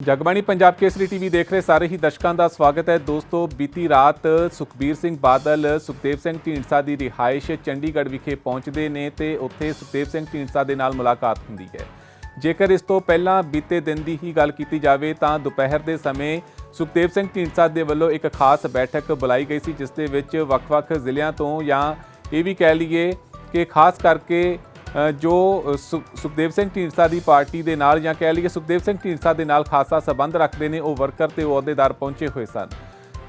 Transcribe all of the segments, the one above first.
ਜਗਬਾਣੀ ਪੰਜਾਬ ਕੇਸਰੀ TV ਦੇਖ ਰਹੇ ਸਾਰੇ ਹੀ ਦਰਸ਼ਕਾਂ ਦਾ ਸਵਾਗਤ ਹੈ। ਦੋਸਤੋ, ਬੀਤੀ ਰਾਤ ਸੁਖਬੀਰ ਸਿੰਘ ਬਾਦਲ, ਸੁਖਦੇਵ ਸਿੰਘ ਢੀਂਡਸਾ ਦੀ ਰਿਹਾਇਸ਼ ਚੰਡੀਗੜ੍ਹ ਵਿਖੇ ਪਹੁੰਚਦੇ ਨੇ ਤੇ ਉੱਥੇ ਸੁਖਦੇਵ ਸਿੰਘ ਢੀਂਡਸਾ ਦੇ ਨਾਲ ਮੁਲਾਕਾਤ ਹੁੰਦੀ ਹੈ। ਜੇਕਰ ਇਸ ਤੋਂ ਪਹਿਲਾਂ ਬੀਤੇ ਦਿਨ ਦੀ ਹੀ ਗੱਲ ਕੀਤੀ ਜਾਵੇ ਤਾਂ ਦੁਪਹਿਰ ਦੇ ਸਮੇਂ ਸੁਖਦੇਵ ਸਿੰਘ ਢੀਂਡਸਾ ਦੇ ਵੱਲੋਂ ਇੱਕ ਖਾਸ ਬੈਠਕ ਬੁਲਾਈ ਗਈ ਸੀ, ਜਿਸ ਦੇ ਵਿੱਚ ਵੱਖ-ਵੱਖ ਜ਼ਿਲ੍ਹਿਆਂ ਤੋਂ ਜਾਂ ਇਹ ਵੀ ਕਹਿ ਲਈਏ ਕਿ ਖਾਸ ਕਰਕੇ ਜੋ ਸੁਖਦੇਵ ਸਿੰਘ ਢੀਂਡਸਾ ਦੀ ਪਾਰਟੀ ਦੇ ਨਾਲ ਜਾਂ ਕਹਿ ਲਈਏ ਸੁਖਦੇਵ ਸਿੰਘ ਢੀਂਡਸਾ ਦੇ ਨਾਲ ਖਾਸਾ ਸਬੰਧ ਰੱਖਦੇ ਨੇ, ਉਹ ਵਰਕਰ ਤੇ ਅਹੁਦੇਦਾਰ ਪਹੁੰਚੇ ਹੋਏ ਸਨ।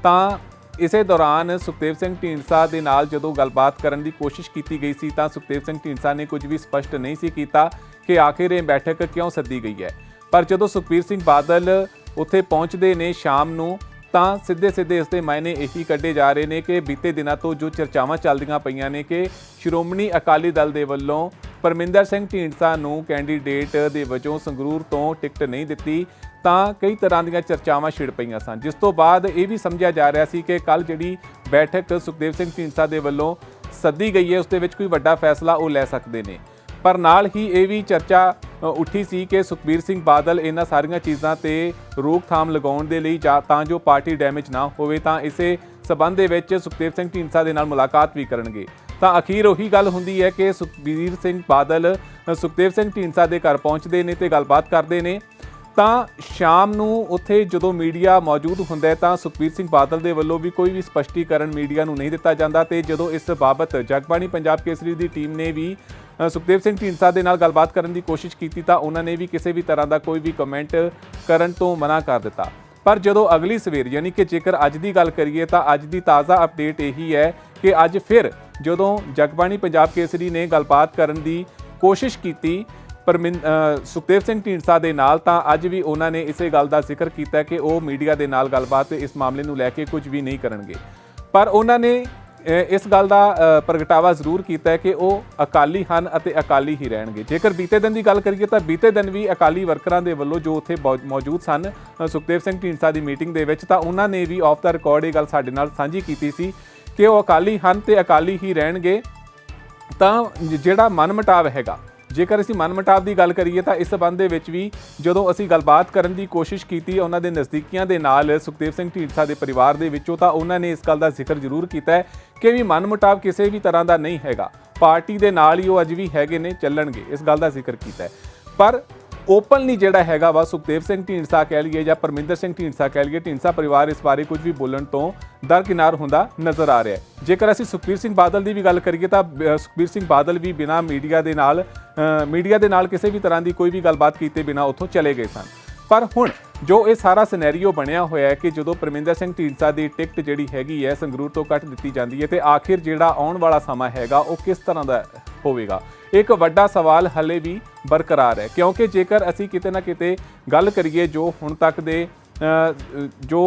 ਤਾਂ ਇਸੇ ਦੌਰਾਨ ਸੁਖਦੇਵ ਸਿੰਘ ਢੀਂਡਸਾ ਦੇ ਨਾਲ ਜਦੋਂ ਗੱਲਬਾਤ ਕਰਨ ਦੀ ਕੋਸ਼ਿਸ਼ ਕੀਤੀ ਗਈ ਸੀ, ਤਾਂ ਸੁਖਦੇਵ ਸਿੰਘ ਢੀਂਡਸਾ ਨੇ ਕੁਝ ਵੀ ਸਪਸ਼ਟ ਨਹੀਂ ਸੀ ਕੀਤਾ ਕਿ ਆਖਿਰ ਇਹ ਬੈਠਕ ਕਿਉਂ ਸੱਦੀ ਗਈ ਹੈ। ਪਰ ਜਦੋਂ ਸੁਖਬੀਰ ਸਿੰਘ ਬਾਦਲ ਉੱਥੇ ਪਹੁੰਚਦੇ ਨੇ ਸ਼ਾਮ ਨੂੰ, ਤਾਂ ਸਿੱਧੇ ਸਿੱਧੇ ਇਸ ਦੇ ਮਾਇਨੇ ਇਹੀ ਕੱਢੇ ਜਾ ਰਹੇ ਨੇ ਕਿ ਬੀਤੇ ਦਿਨਾਂ ਤੋਂ ਜੋ ਚਰਚਾਵਾਂ ਚੱਲਦੀਆਂ ਪਈਆਂ ਨੇ ਕਿ ਸ਼੍ਰੋਮਣੀ ਅਕਾਲੀ ਦਲ ਦੇ ਵੱਲੋਂ ਪਰਮਿੰਦਰ ਸਿੰਘ ਢੀਂਡਸਾ ਨੂੰ ਕੈਂਡੀਡੇਟ ਦੇ ਵਜੋਂ ਸੰਗਰੂਰ ਤੋਂ ਟਿਕਟ ਨਹੀਂ ਦਿੱਤੀ, ਤਾਂ ਕਈ ਤਰ੍ਹਾਂ ਦੀਆਂ ਚਰਚਾਵਾਂ ਛਿੜ ਪਈਆਂ ਸਨ। ਜਿਸ ਤੋਂ ਬਾਅਦ ਇਹ ਵੀ ਸਮਝਿਆ ਜਾ ਰਿਹਾ ਸੀ ਕਿ ਕੱਲ ਜਿਹੜੀ ਬੈਠਕ ਸੁਖਦੇਵ ਸਿੰਘ ਢੀਂਡਸਾ ਦੇ ਵੱਲੋਂ ਸੱਦੀ ਗਈ ਹੈ, ਉਸ ਦੇ ਵਿੱਚ ਕੋਈ ਵੱਡਾ ਫੈਸਲਾ ਉਹ ਲੈ ਸਕਦੇ ਨੇ। ਪਰ ਨਾਲ ਹੀ ਇਹ ਵੀ ਚਰਚਾ ਉੱਠੀ ਸੀ ਕਿ ਸੁਖਬੀਰ ਸਿੰਘ ਬਾਦਲ ਇਹਨਾਂ ਸਾਰੀਆਂ ਚੀਜ਼ਾਂ ਤੇ ਰੋਕਥਾਮ ਲਗਾਉਣ ਦੇ ਲਈ ਜਾਂ ਤਾਂ ਜੋ ਪਾਰਟੀ ਡੈਮੇਜ ਨਾ ਹੋਵੇ, ਤਾਂ ਇਸੇ ਸਬੰਧ ਦੇ ਵਿੱਚ ਸੁਖਦੇਵ ਸਿੰਘ ਢੀਂਡਸਾ ਦੇ ਨਾਲ ਮੁਲਾਕਾਤ ਵੀ ਕਰਨਗੇ। ਤਾਂ ਅਖੀਰ ਉਹੀ ਗੱਲ ਹੁੰਦੀ ਹੈ ਕਿ ਸੁਖਬੀਰ ਸਿੰਘ ਬਾਦਲ ਸੁਖਦੇਵ ਸਿੰਘ ਢੀਂਡਸਾ ਦੇ ਘਰ ਪਹੁੰਚਦੇ ਨੇ ਤੇ ਗੱਲਬਾਤ ਕਰਦੇ ਨੇ। ਤਾਂ ਸ਼ਾਮ ਨੂੰ ਉੱਥੇ ਜਦੋਂ ਮੀਡੀਆ ਮੌਜੂਦ ਹੁੰਦਾ ਤਾਂ ਸੁਖਬੀਰ ਸਿੰਘ ਬਾਦਲ ਦੇ ਵੱਲੋਂ ਵੀ ਕੋਈ ਵੀ ਸਪਸ਼ਟੀਕਰਨ ਮੀਡੀਆ ਨੂੰ ਨਹੀਂ ਦਿੱਤਾ ਜਾਂਦਾ ਤੇ ਜਦੋਂ ਇਸ ਬਾਬਤ ਜਗਬਾਣੀ ਪੰਜਾਬ ਕੇਸਰੀ ਦੀ ਟੀਮ ਨੇ ਵੀ ਸੁਖਦੇਵ ਸਿੰਘ ਢੀਂਡਸਾ ਦੇ ਨਾਲ ਗੱਲਬਾਤ ਕਰਨ ਦੀ ਕੋਸ਼ਿਸ਼ ਕੀਤੀ ਤਾਂ ਉਹਨਾਂ ਨੇ ਵੀ ਕਿਸੇ ਵੀ ਤਰ੍ਹਾਂ ਦਾ ਕੋਈ ਵੀ ਕਮੈਂਟ ਕਰਨ ਤੋਂ ਮਨਾ ਕਰ ਦਿੱਤਾ। ਪਰ ਜਦੋਂ ਅਗਲੀ ਸਵੇਰ, ਯਾਨੀ ਕਿ ਜੇਕਰ ਅੱਜ ਦੀ ਗੱਲ ਕਰੀਏ ਤਾਂ ਅੱਜ ਦੀ ਤਾਜ਼ਾ ਅਪਡੇਟ ਇਹੀ ਹੈ ਕਿ ਅੱਜ ਫਿਰ ਜਦੋਂ ਜਗਬਾਣੀ ਪੰਜਾਬ ਕੇਸਰੀ ਨੇ ਗੱਲਬਾਤ ਕਰਨ ਦੀ ਕੋਸ਼ਿਸ਼ ਕੀਤੀ ਪਰਮਿੰ ਸੁਖਦੇਵ ਸਿੰਘ ਢੀਂਡਸਾ ਦੇ ਨਾਲ, ਤਾਂ ਅੱਜ ਵੀ ਉਹਨਾਂ ਨੇ ਇਸੇ ਗੱਲ ਦਾ ਜ਼ਿਕਰ ਕੀਤਾ ਕਿ ਉਹ ਮੀਡੀਆ ਦੇ ਨਾਲ ਗੱਲਬਾਤ ਇਸ ਮਾਮਲੇ ਨੂੰ ਲੈ ਕੇ ਕੁਝ ਵੀ ਨਹੀਂ ਕਰਨਗੇ। ਪਰ ਉਹਨਾਂ ਨੇ ਇਸ ਗੱਲ ਦਾ ਪ੍ਰਗਟਾਵਾ ਜ਼ਰੂਰ ਕੀਤਾ ਹੈ ਕਿ ਉਹ ਅਕਾਲੀ ਹਨ ਅਤੇ ਅਕਾਲੀ ਹੀ ਰਹਿਣਗੇ। ਜੇਕਰ ਬੀਤੇ ਦਿਨ ਦੀ ਗੱਲ ਕਰੀਏ ਤਾਂ ਬੀਤੇ ਦਿਨ ਵੀ ਅਕਾਲੀ ਵਰਕਰਾਂ ਦੇ ਵੱਲੋਂ ਜੋ ਉੱਥੇ ਮੌ- ਮੌਜੂਦ ਸਨ ਸੁਖਦੇਵ ਸਿੰਘ ਢੀਂਡਸਾ ਦੀ ਮੀਟਿੰਗ ਦੇ ਵਿੱਚ, ਤਾਂ ਉਹਨਾਂ ਨੇ ਵੀ ਆਫ ਦਾ ਰਿਕਾਰਡ ਇਹ ਗੱਲ ਸਾਡੇ ਨਾਲ ਸਾਂਝੀ ਕੀਤੀ ਸੀ ਕਿ ਉਹ ਅਕਾਲੀ ਹਨ ਤੇ ਅਕਾਲੀ ਹੀ ਰਹਿਣਗੇ। ਤਾਂ ਜਿਹੜਾ ਮਨਮਟਾਵ ਹੈਗਾ ਜੇਕਰ ਅਸੀਂ ਮਨਮਟਾਵ ਦੀ ਗੱਲ ਕਰੀਏ ਤਾਂ ਇਸ ਸਬੰਧ ਦੇ ਵਿੱਚ ਵੀ ਜਦੋਂ ਅਸੀਂ ਗੱਲਬਾਤ ਕਰਨ ਦੀ ਕੋਸ਼ਿਸ਼ ਕੀਤੀ ਉਹਨਾਂ ਦੇ ਨਜ਼ਦੀਕੀਆਂ ਦੇ ਨਾਲ ਸੁਖਦੇਵ ਸਿੰਘ ਢੀਂਡਸਾ ਦੇ ਪਰਿਵਾਰ ਦੇ ਵਿੱਚੋਂ, ਤਾਂ ਉਹਨਾਂ ਨੇ ਇਸ ਗੱਲ ਦਾ ਜ਼ਿਕਰ ਜ਼ਰੂਰ ਕੀਤਾ ਹੈ ਕਿ ਵੀ ਮਨਮਟਾਵ ਕਿਸੇ ਵੀ ਤਰ੍ਹਾਂ ਦਾ ਨਹੀਂ ਹੈਗਾ। ਪਾਰਟੀ ਦੇ ਨਾਲ ਹੀ ਉਹ ਅੱਜ ਵੀ ਹੈਗੇ ਨੇ, ਚੱਲਣਗੇ। ਇਸ ਗੱਲ ਦਾ ਜ਼ਿਕਰ ਕੀਤਾ ਹੈ। ਪਰ ਓਪਨਲੀ ਜਿਹੜਾ ਹੈਗਾ ਵਾ ਸੁਖਦੇਵ ਸਿੰਘ ਢੀਂਡਸਾ ਕਹਿ ਲਈਏ ਜਾਂ ਪਰਮਿੰਦਰ ਸਿੰਘ ਢੀਂਡਸਾ ਕਹਿ ਲਈਏ ਢੀਂਡਸਾ ਪਰਿਵਾਰ ਇਸ ਬਾਰੇ ਕੁਝ ਵੀ ਬੋਲਣ ਤੋਂ ਦਰਕਿਨਾਰ ਹੁੰਦਾ ਨਜ਼ਰ ਆ ਰਿਹਾ ਹੈ। ਜੇਕਰ ਅਸੀਂ ਸੁਖਬੀਰ ਸਿੰਘ ਬਾਦਲ ਦੀ ਵੀ ਗੱਲ ਕਰੀਏ ਤਾਂ ਅ, ਸੁਖਬੀਰ ਸਿੰਘ ਬਾਦਲ ਵੀ ਬਿਨਾਂ ਮੀਡੀਆ ਦੇ ਨਾਲ ਮੀਡੀਆ ਦੇ ਨਾਲ ਕਿਸੇ ਵੀ ਤਰ੍ਹਾਂ ਦੀ ਕੋਈ ਵੀ ਗੱਲਬਾਤ ਕੀਤੇ ਬਿਨਾਂ ਉੱਥੋਂ ਚਲੇ ਗਏ ਸਨ। ਪਰ ਹੁਣ ਜੋ ਇਹ ਸਾਰਾ ਸਿਨੈਰੀਓ ਬਣਿਆ ਹੋਇਆ ਹੈ ਕਿ ਜਦੋਂ ਪਰਮਿੰਦਰ ਸਿੰਘ ਢੀਂਡਸਾ ਦੀ ਟਿਕਟ ਜਿਹੜੀ ਹੈਗੀ ਹੈ, ਸੰਗਰੂਰ ਤੋਂ ਕੱਟ ਦਿੱਤੀ ਜਾਂਦੀ ਹੈ ਤੇ ਆਖਿਰ ਜਿਹੜਾ ਆਉਣ ਵਾਲਾ ਸਮਾਂ ਹੈਗਾ, ਉਹ ਕਿਸ ਤਰ੍ਹਾਂ ਦਾ ਹੋਵੇਗਾ? ਇੱਕ ਵੱਡਾ ਸਵਾਲ ਹਲੇ ਵੀ ਬਰਕਰਾਰ ਹੈ, ਕਿਉਂਕਿ ਜੇਕਰ ਅਸੀਂ ਕਿਤੇ ਨਾ ਕਿਤੇ ਗੱਲ ਕਰੀਏ ਜੋ ਹੁਣ ਤੱਕ ਦੇ ਜੋ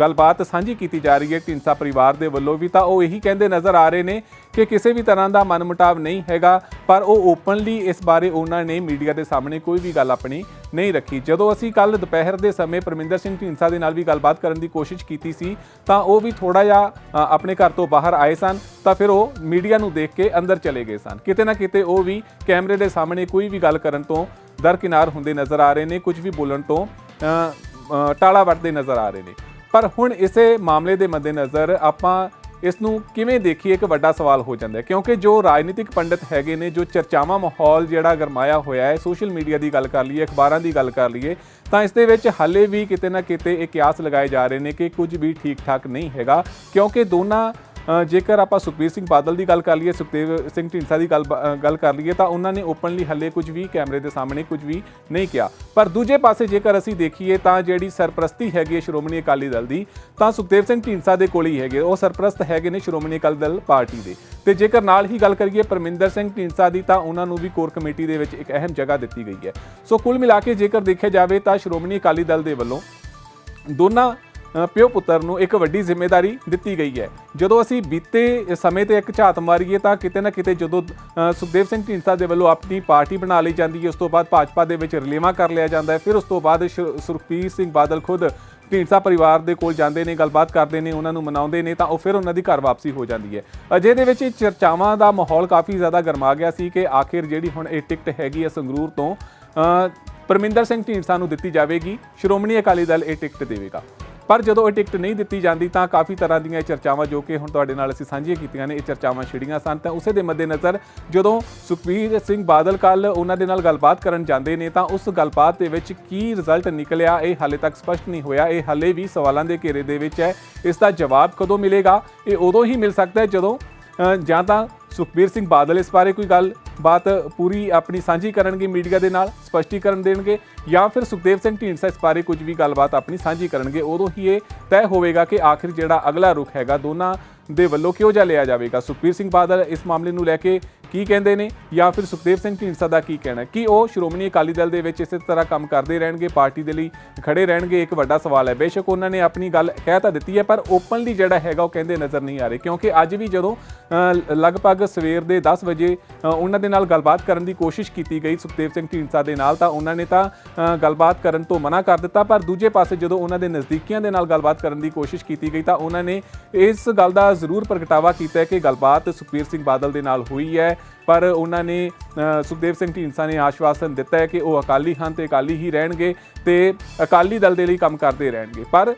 ਗੱਲਬਾਤ ਸਾਂਝੀ ਕੀਤੀ ਜਾ ਰਹੀ ਹੈ ਢੀਂਡਸਾ ਪਰਿਵਾਰ ਦੇ ਵੱਲੋਂ ਵੀ, ਤਾਂ ਉਹ ਇਹੀ ਕਹਿੰਦੇ ਨਜ਼ਰ ਆ ਰਹੇ ਨੇ ਕਿ ਕਿਸੇ ਵੀ ਤਰ੍ਹਾਂ ਦਾ ਮਨਮੁਟਾਵ ਨਹੀਂ ਹੈਗਾ, ਪਰ ਉਹ ਓਪਨਲੀ ਇਸ ਬਾਰੇ ਉਹਨਾਂ ਨੇ ਮੀਡੀਆ ਦੇ ਸਾਹਮਣੇ ਕੋਈ ਵੀ ਗੱਲ ਆਪਣੀ ਨਹੀਂ ਰੱਖੀ। ਜਦੋਂ ਅਸੀਂ ਕੱਲ ਦੁਪਹਿਰ ਦੇ ਸਮੇਂ ਪਰਮਿੰਦਰ ਸਿੰਘ ਢੀਂਡਸਾ ਦੇ ਨਾਲ ਵੀ ਗੱਲਬਾਤ ਕਰਨ ਦੀ ਕੋਸ਼ਿਸ਼ ਕੀਤੀ ਸੀ, ਤਾਂ ਉਹ ਵੀ ਥੋੜਾ ਜਿਹਾ ਆਪਣੇ ਘਰ ਤੋਂ ਬਾਹਰ ਆਏ ਸਨ, ਤਾਂ ਫਿਰ ਉਹ ਮੀਡੀਆ ਨੂੰ ਦੇਖ ਕੇ ਅੰਦਰ ਚਲੇ ਗਏ ਸਨ। ਕਿਤੇ ਨਾ ਕਿਤੇ ਉਹ ਵੀ ਕੈਮਰੇ ਦੇ ਸਾਹਮਣੇ ਕੋਈ ਵੀ ਗੱਲ ਕਰਨ ਤੋਂ ਦਰਕਿਨਾਰ ਹੁੰਦੇ ਨਜ਼ਰ ਆ ਰਹੇ ਨੇ, ਕੁਝ ਵੀ ਬੋਲਣ ਤੋਂ ਟਾਲਾ ਵਟਦੇ ਨਜ਼ਰ ਆ ਰਹੇ ਨੇ। ਪਰ ਹੁਣ ਇਸੇ ਮਾਮਲੇ ਦੇ ਮੱਦੇਨਜ਼ਰ ਆਪਾਂ ਇਸ ਨੂੰ ਕਿਵੇਂ ਦੇਖੀਏ? ਇੱਕ ਵੱਡਾ ਸਵਾਲ ਹੋ ਜਾਂਦਾ ਹੈ। ਕਿਉਂਕਿ ਜੋ ਰਾਜਨੀਤਿਕ ਪੰਡਿਤ ਹੈਗੇ ਨੇ, ਜੋ ਚਰਚਾਵਾਂ ਮਾਹੌਲ ਜਿਹੜਾ ਗਰਮਾਇਆ ਹੋਇਆ ਹੈ, ਸੋਸ਼ਲ ਮੀਡੀਆ ਦੀ ਗੱਲ ਕਰ ਲਈਏ, ਅਖਬਾਰਾਂ ਦੀ ਗੱਲ ਕਰ ਲਈਏ, ਤਾਂ ਇਸ ਦੇ ਵਿੱਚ ਹਾਲੇ ਵੀ ਕਿਤੇ ਨਾ ਕਿਤੇ ਇਹ ਕਿਆਸ ਲਗਾਏ ਜਾ ਰਹੇ ਨੇ ਕਿ ਕੁਝ ਵੀ ਠੀਕ ਠਾਕ ਨਹੀਂ ਹੈਗਾ। ਕਿਉਂਕਿ ਦੋਨਾਂ ਜੇਕਰ ਆਪਾਂ ਸੁਖਬੀਰ ਸਿੰਘ ਬਾਦਲ ਦੀ ਗੱਲ ਕਰ ਲਈਏ ਸੁਖਦੇਵ ਸਿੰਘ ਢੀਂਡਸਾ ਦੀ ਗੱਲ ਅ, ਗੱਲ ਕਰ ਲਈਏ ਤਾਂ ਉਹਨਾਂ ਨੇ ਓਪਨਲੀ ਹੱਲੇ ਕੁਝ ਵੀ ਕੈਮਰੇ ਦੇ ਸਾਹਮਣੇ ਕੁਝ ਵੀ ਨਹੀਂ ਕਿਹਾ। ਪਰ ਦੂਜੇ ਪਾਸੇ ਜੇਕਰ ਅਸੀਂ ਦੇਖੀਏ ਤਾਂ ਜਿਹੜੀ ਸਰਪ੍ਰਸਤੀ ਹੈਗੀ ਹੈ ਸ਼੍ਰੋਮਣੀ ਅਕਾਲੀ ਦਲ ਦੀ ਤਾਂ ਸੁਖਦੇਵ ਸਿੰਘ ਢੀਂਡਸਾ ਦੇ ਕੋਲ ਹੀ ਹੈਗੇ। ਉਹ ਸਰਪ੍ਰਸਤ ਹੈਗੇ ਨੇ ਸ਼੍ਰੋਮਣੀ ਅਕਾਲੀ ਦਲ ਪਾਰਟੀ ਦੇ। ਤੇ ਜੇਕਰ ਨਾਲ ਹੀ ਗੱਲ ਕਰੀਏ ਪਰਮਿੰਦਰ ਸਿੰਘ ਢੀਂਡਸਾ ਦੀ ਤਾਂ ਉਹਨਾਂ ਨੂੰ ਵੀ ਕੋਰ ਕਮੇਟੀ ਦੇ ਵਿੱਚ ਇੱਕ ਅਹਿਮ ਜਗ੍ਹਾ ਦਿੱਤੀ ਗਈ ਹੈ। ਸੋ ਕੁੱਲ ਮਿਲਾ ਕੇ ਜੇਕਰ ਦੇਖਿਆ ਜਾਵੇ ਤਾਂ ਸ਼੍ਰੋਮਣੀ ਅਕਾਲੀ ਦਲ ਦੇ ਵੱਲੋਂ ਦੋਨਾਂ ਪਿਓ ਪੁੱਤਰ ਨੂੰ ਇੱਕ ਵੱਡੀ ਜ਼ਿੰਮੇਵਾਰੀ ਦਿੱਤੀ ਗਈ ਹੈ। ਜਦੋਂ ਅਸੀਂ ਬੀਤੇ ਸਮੇਂ ਤੇ ਇੱਕ ਝਾਤ ਮਾਰੀਏ ਤਾਂ ਕਿਤੇ ਨਾ ਕਿਤੇ ਜਦੋਂ ਸੁਖਦੇਵ ਸਿੰਘ ਢੀਂਡਸਾ ਦੇ ਵੱਲੋਂ ਆਪਣੀ ਪਾਰਟੀ ਬਣਾ ਲਈ ਜਾਂਦੀ ਹੈ, ਉਸ ਤੋਂ ਬਾਅਦ ਭਾਜਪਾ ਦੇ ਵਿੱਚ ਰਲੇਵਾਂ ਕਰ ਲਿਆ ਜਾਂਦਾ ਹੈ। ਫਿਰ ਉਸ ਤੋਂ ਬਾਅਦ ਸ਼- ਸੁਖਬੀਰ ਸਿੰਘ ਬਾਦਲ ਖੁਦ ਢੀਂਡਸਾ ਪਰਿਵਾਰ ਦੇ ਕੋਲ ਜਾਂਦੇ ਨੇ, ਗੱਲਬਾਤ ਕਰਦੇ ਨੇ, ਉਹਨਾਂ ਨੂੰ ਮਨਾਉਂਦੇ ਨੇ ਤਾਂ ਉਹ ਫਿਰ ਉਹਨਾਂ ਦੀ ਘਰ ਵਾਪਸੀ ਹੋ ਜਾਂਦੀ ਹੈ। ਅਜੇ ਦੇ ਵਿੱਚ ਚਰਚਾਵਾਂ ਦਾ ਮਾਹੌਲ ਕਾਫੀ ਜ਼ਿਆਦਾ ਗਰਮਾ ਗਿਆ ਸੀ ਕਿ ਆਖਿਰ ਜਿਹੜੀ ਹੁਣ ਇਹ ਟਿਕਟ ਹੈਗੀ ਹੈ ਸੰਗਰੂਰ ਤੋਂ ਪਰਮਿੰਦਰ ਸਿੰਘ ਢੀਂਡਸਾ ਨੂੰ ਦਿੱਤੀ ਜਾਵੇਗੀ। ਸ਼੍ਰੋਮਣੀ ਅਕਾਲੀ ਦਲ ਇਹ ਟਿਕਟ ਦੇਵੇਗਾ। ਪਰ ਜਦੋਂ ਇਹ ਟਿਕਟ ਨਹੀਂ ਦਿੱਤੀ ਜਾਂਦੀ ਤਾਂ ਕਾਫੀ ਤਰ੍ਹਾਂ ਦੀਆਂ ਇਹ ਚਰਚਾਵਾਂ ਜੋ ਕਿ ਹੁਣ ਤੁਹਾਡੇ ਨਾਲ ਅਸੀਂ ਸਾਂਝੀਆਂ ਕੀਤੀਆਂ ਨੇ, ਇਹ ਚਰਚਾਵਾਂ ਛਿੜੀਆਂ ਸਨ। ਤਾਂ ਉਸੇ ਦੇ ਮੱਦੇਨਜ਼ਰ ਜਦੋਂ ਸੁਖਬੀਰ ਸਿੰਘ ਬਾਦਲ ਕੱਲ ਉਹਨਾਂ ਦੇ ਨਾਲ ਗੱਲਬਾਤ ਕਰਨ ਜਾਂਦੇ ਨੇ ਤਾਂ ਉਸ ਗੱਲਬਾਤ ਦੇ ਵਿੱਚ ਕੀ ਰਿਜ਼ਲਟ ਨਿਕਲਿਆ, ਇਹ ਹਾਲੇ ਤੱਕ ਸਪਸ਼ਟ ਨਹੀਂ ਹੋਇਆ। ਇਹ ਹਾਲੇ ਵੀ ਸਵਾਲਾਂ ਦੇ ਘੇਰੇ ਦੇ ਵਿੱਚ ਹੈ। ਇਸ ਦਾ ਜਵਾਬ ਕਦੋਂ ਮਿਲੇਗਾ? ਇਹ ਉਦੋਂ ਹੀ ਮਿਲ ਸਕਦਾ ਹੈ ਜਦੋਂ ਜਾਂ ਤਾਂ ਸੁਖਬੀਰ ਸਿੰਘ ਬਾਦਲ ਇਸ ਬਾਰੇ ਕੋਈ ਗੱਲ ਬਾਤ ਪੂਰੀ ਆਪਣੀ ਸਾਂਝੀ ਕਰਨਗੇ ਮੀਡੀਆ ਦੇ ਨਾਲ, ਸਪਸ਼ਟੀਕਰਨ ਦੇਣਗੇ ਜਾਂ ਫਿਰ ਸੁਖਦੇਵ ਸਿੰਘ ਢੀਂਡਸਾ ਇਸ ਬਾਰੇ ਕੁਝ ਵੀ ਗੱਲਬਾਤ ਆਪਣੀ ਸਾਂਝੀ ਕਰਨਗੇ, ਉਦੋਂ ਹੀ ਇਹ ਤੈਅ ਹੋਵੇਗਾ ਕਿ ਆਖਿਰ ਜਿਹੜਾ ਅਗਲਾ ਰੁਖ ਹੈਗਾ, ਦੋਨਾਂ ਦੇ ਵੱਲੋਂ ਕਿਹੋ ਜਿਹਾ ਲਿਆ ਜਾਵੇਗਾ? ਸੁਖਬੀਰ ਸਿੰਘ ਬਾਦਲ ਇਸ ਮਾਮਲੇ ਨੂੰ ਲੈ ਕੇ ਕੀ ਕਹਿੰਦੇ ਨੇ ਜਾਂ ਫਿਰ ਸੁਖਦੇਵ ਸਿੰਘ ਢੀਂਡਸਾ ਦਾ ਕੀ ਕਹਿਣਾ ਕਿ ਉਹ ਸ਼੍ਰੋਮਣੀ ਅਕਾਲੀ ਦਲ ਦੇ ਵਿੱਚ ਇਸੇ ਤਰ੍ਹਾਂ ਕੰਮ ਕਰਦੇ ਰਹਿਣਗੇ, ਪਾਰਟੀ ਦੇ ਲਈ ਖੜੇ ਰਹਿਣਗੇ? ਇੱਕ ਵੱਡਾ ਸਵਾਲ ਹੈ। ਬੇਸ਼ੱਕ ਉਹਨਾਂ ਨੇ ਆਪਣੀ ਗੱਲ ਕਹਿ ਤਾਂ ਦਿੱਤੀ ਹੈ, ਪਰ ਓਪਨਲੀ ਜਿਹੜਾ ਹੈਗਾ ਉਹ ਕਹਿੰਦੇ ਨਜ਼ਰ ਨਹੀਂ ਆ ਰਹੇ, ਕਿਉਂਕਿ ਅੱਜ ਵੀ ਜਦੋਂ ਲਗਭਗ ਸਵੇਰ ਦੇ 10 ਵਜੇ ਉਹਨਾਂ ਦੇ ਨਾਲ ਗੱਲਬਾਤ ਕਰਨ ਦੀ ਕੋਸ਼ਿਸ਼ ਕੀਤੀ ਗਈ ਸੁਖਦੇਵ ਸਿੰਘ ਢੀਂਡਸਾ ਦੇ ਨਾਲ, ਤਾਂ ਉਹਨਾਂ ਨੇ ਤਾਂ ਗੱਲਬਾਤ ਕਰਨ ਤੋਂ ਮਨਾ ਕਰ ਦਿੱਤਾ, ਪਰ ਦੂਜੇ ਪਾਸੇ ਜਦੋਂ ਉਹਨਾਂ ਦੇ ਨਜ਼ਦੀਕੀਆਂ ਦੇ ਨਾਲ ਗੱਲਬਾਤ ਕਰਨ ਦੀ ਕੋਸ਼ਿਸ਼ ਕੀਤੀ ਗਈ, ਤਾਂ ਉਹਨਾਂ ਨੇ ਇਸ ਗੱਲ ਦਾ ਜ਼ਰੂਰ ਪ੍ਰਗਟਾਵਾ ਕੀਤਾ ਹੈ ਕਿ ਗੱਲਬਾਤ ਸੁਖਬੀਰ ਸਿੰਘ ਬਾਦਲ ਦੇ ਨਾਲ ਹੋਈ ਹੈ, ਪਰ ਉਹਨਾਂ ਨੇ ਸੁਖਦੇਵ ਸਿੰਘ ਢੀਂਡਸਾ ਨੇ ਆਸ਼ਵਾਸਨ ਦਿੱਤਾ ਹੈ ਕਿ ਉਹ ਅਕਾਲੀ ਹਨ ਤੇ ਅਕਾਲੀ ਹੀ ਰਹਿਣਗੇ ਤੇ ਅਕਾਲੀ ਦਲ ਦੇ ਲਈ ਕੰਮ ਕਰਦੇ ਰਹਿਣਗੇ। ਪਰ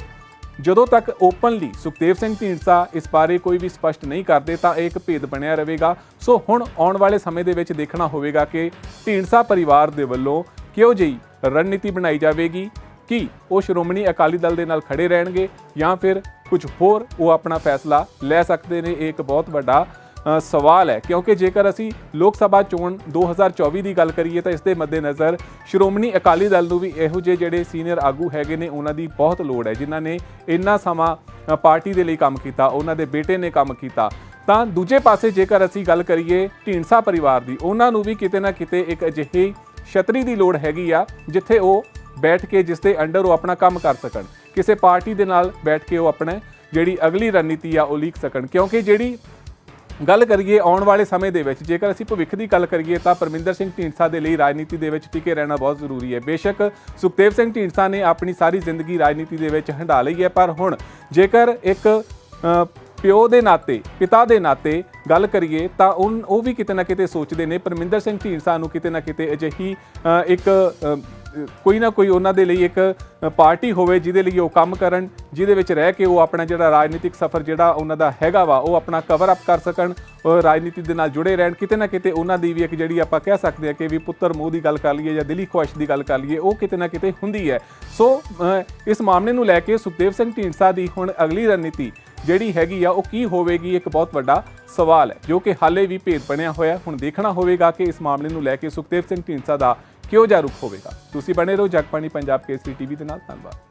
ਜਦੋਂ ਤੱਕ ਓਪਨਲੀ ਸੁਖਦੇਵ ਸਿੰਘ ਢੀਂਡਸਾ ਇਸ ਬਾਰੇ ਕੋਈ ਵੀ ਸਪਸ਼ਟ ਨਹੀਂ ਕਰਦੇ ਤਾਂ ਇਹ ਇੱਕ ਭੇਦ ਬਣਿਆ ਰਹੇਗਾ। ਸੋ ਹੁਣ ਆਉਣ ਵਾਲੇ ਸਮੇਂ ਦੇ ਵਿੱਚ ਦੇਖਣਾ ਹੋਵੇਗਾ ਕਿ ਢੀਂਡਸਾ ਪਰਿਵਾਰ ਦੇ ਵੱਲੋਂ ਕਿਹੋ ਜਿਹੀ ਰਣਨੀਤੀ ਬਣਾਈ ਜਾਵੇਗੀ। ਕਿ ਉਹ ਸ਼੍ਰੋਮਣੀ ਅਕਾਲੀ ਦਲ ਦੇ ਨਾਲ ਖੜੇ ਰਹਿਣਗੇ ਜਾਂ ਫਿਰ ਕੁਝ ਹੋਰ ਉਹ ਆਪਣਾ ਫੈਸਲਾ ਲੈ ਸਕਦੇ ਨੇ? ਇਹ ਇੱਕ ਬਹੁਤ ਵੱਡਾ ਸਵਾਲ ਹੈ। ਕਿਉਂਕਿ ਜੇਕਰ ਅਸੀਂ ਲੋਕ ਸਭਾ ਚੋਣ 2024 ਦੀ ਗੱਲ ਕਰੀਏ ਤਾਂ ਇਸ ਦੇ ਮੱਦੇਨਜ਼ਰ ਸ਼੍ਰੋਮਣੀ ਅਕਾਲੀ ਦਲ ਨੂੰ ਵੀ ਇਹੋ ਜਿਹੇ ਜਿਹੜੇ ਸੀਨੀਅਰ ਆਗੂ ਹੈਗੇ ਨੇ, ਉਹਨਾਂ ਦੀ ਬਹੁਤ ਲੋੜ ਹੈ। ਜਿਨ੍ਹਾਂ ਨੇ ਇੰਨਾ ਸਮਾਂ ਪਾਰਟੀ ਦੇ ਲਈ ਕੰਮ ਕੀਤਾ, ਉਹਨਾਂ ਦੇ ਬੇਟੇ ਨੇ ਕੰਮ ਕੀਤਾ। ਤਾਂ ਦੂਜੇ ਪਾਸੇ ਜੇਕਰ ਅਸੀਂ ਗੱਲ ਕਰੀਏ ਢੀਂਡਸਾ ਪਰਿਵਾਰ ਦੀ, ਉਹਨਾਂ ਨੂੰ ਵੀ ਕਿਤੇ ਨਾ ਕਿਤੇ ਇੱਕ ਅਜਿਹੀ ਛਤਰੀ ਦੀ ਲੋੜ ਹੈਗੀ ਆ, ਜਿੱਥੇ ਉਹ ਬੈਠ ਕੇ ਜਿਸ ਦੇ ਅੰਡਰ ਉਹ ਆਪਣਾ ਕੰਮ ਕਰ ਸਕਣ। ਕਿਸੇ ਪਾਰਟੀ ਦੇ ਨਾਲ ਬੈਠ ਕੇ ਉਹ ਆਪਣੇ ਜਿਹੜੀ ਅਗਲੀ ਰਣਨੀਤੀ ਆ ਉਹ ਲੀਕ ਸਕਣ। ਕਿਉਂਕਿ ਜਿਹੜੀ ਗੱਲ ਕਰੀਏ ਆਉਣ ਵਾਲੇ ਸਮੇਂ ਦੇ ਵਿੱਚ, ਜੇਕਰ ਅਸੀਂ ਭਵਿੱਖ ਦੀ ਗੱਲ ਕਰੀਏ ਤਾਂ ਪਰਮਿੰਦਰ ਸਿੰਘ ਢੀਂਡਸਾ ਦੇ ਲਈ ਰਾਜਨੀਤੀ ਦੇ ਵਿੱਚ ਟਿਕੇ ਰਹਿਣਾ ਬਹੁਤ ਜ਼ਰੂਰੀ ਹੈ। ਬੇਸ਼ੱਕ ਸੁਖਦੇਵ ਸਿੰਘ ਢੀਂਡਸਾ ਨੇ ਆਪਣੀ ਸਾਰੀ ਜ਼ਿੰਦਗੀ ਰਾਜਨੀਤੀ ਦੇ ਵਿੱਚ ਹੰਡਾ ਲਈ ਹੈ, ਪਰ ਹੁਣ ਜੇਕਰ ਇੱਕ ਪਿਓ ਦੇ ਨਾਤੇ, ਪਿਤਾ ਦੇ ਨਾਤੇ ਗੱਲ ਕਰੀਏ ਤਾਂ ਉਨ, ਉਹ ਵੀ ਕਿਤੇ ਨਾ ਕਿਤੇ ਸੋਚਦੇ ਨੇ। ਪਰਮਿੰਦਰ ਸਿੰਘ ਢੀਂਡਸਾ ਨੂੰ ਕਿਤੇ ਨਾ ਕਿਤੇ ਅਜਿਹੀ ਇੱਕ ਕੋਈ ਨਾ ਕੋਈ ਉਹਨਾਂ ਦੇ ਲਈ ਇੱਕ ਪਾਰਟੀ ਹੋਵੇ, ਜਿਹਦੇ ਲਈ ਉਹ ਕੰਮ ਕਰਨ, ਜਿਹਦੇ ਵਿੱਚ ਰਹਿ ਕੇ ਉਹ ਆਪਣਾ ਜਿਹੜਾ ਰਾਜਨੀਤਿਕ ਸਫ਼ਰ ਜਿਹੜਾ ਉਹਨਾਂ ਦਾ ਹੈਗਾ ਵਾ, ਉਹ ਆਪਣਾ ਕਵਰ ਅਪ ਕਰ ਸਕਣ, ਉਹ ਰਾਜਨੀਤੀ ਦੇ ਨਾਲ ਜੁੜੇ ਰਹਿਣ, ਕਿਤੇ ਨਾ ਕਿਤੇ ਉਹਨਾਂ ਦੀ ਵੀ ਇੱਕ ਜਿਹੜੀ ਆਪਾਂ ਕਹਿ ਸਕਦੇ ਹਾਂ ਕਿ ਵੀ ਪੁੱਤਰ ਮੋਹ ਦੀ ਗੱਲ ਕਰ ਲਈਏ ਜਾਂ ਦਿਲੀ ਖੁਆਇਸ਼ ਦੀ ਗੱਲ ਕਰ ਲਈਏ, ਉਹ ਕਿਤੇ ਨਾ ਕਿਤੇ ਹੁੰਦੀ ਹੈ। ਸੋ ਇਸ ਮਾਮਲੇ ਨੂੰ ਲੈ ਕੇ ਸੁਖਦੇਵ ਸਿੰਘ ਢੀਂਡਸਾ ਦੀ ਹੁਣ ਅਗਲੀ ਰਣਨੀਤੀ ਜਿਹੜੀ ਹੈਗੀ ਆ, ਉਹ ਕੀ ਹੋਵੇਗੀ, ਇੱਕ ਬਹੁਤ ਵੱਡਾ ਸਵਾਲ ਹੈ, ਜੋ ਕਿ ਹਾਲੇ ਵੀ ਭੇਦ ਬਣਿਆ ਹੋਇਆ, ਹੁਣ ਦੇਖਣਾ ਹੋਵੇਗਾ ਕਿ ਇਸ ਮਾਮਲੇ ਨੂੰ ਲੈ ਕੇ ਸੁਖਦੇਵ ਸਿੰਘ ਢੀਂਡਸਾ ਦਾ ਕਿਉਂ ਜਿਹਾ ਰੁਖ ਹੋਵੇਗਾ? ਤੁਸੀਂ ਬਣੇ ਰਹੋ ਜਗਬਾਣੀ ਪੰਜਾਬ ਕੇਸਰੀ ਟੀਵੀ ਦੇ ਨਾਲ। ਧੰਨਵਾਦ।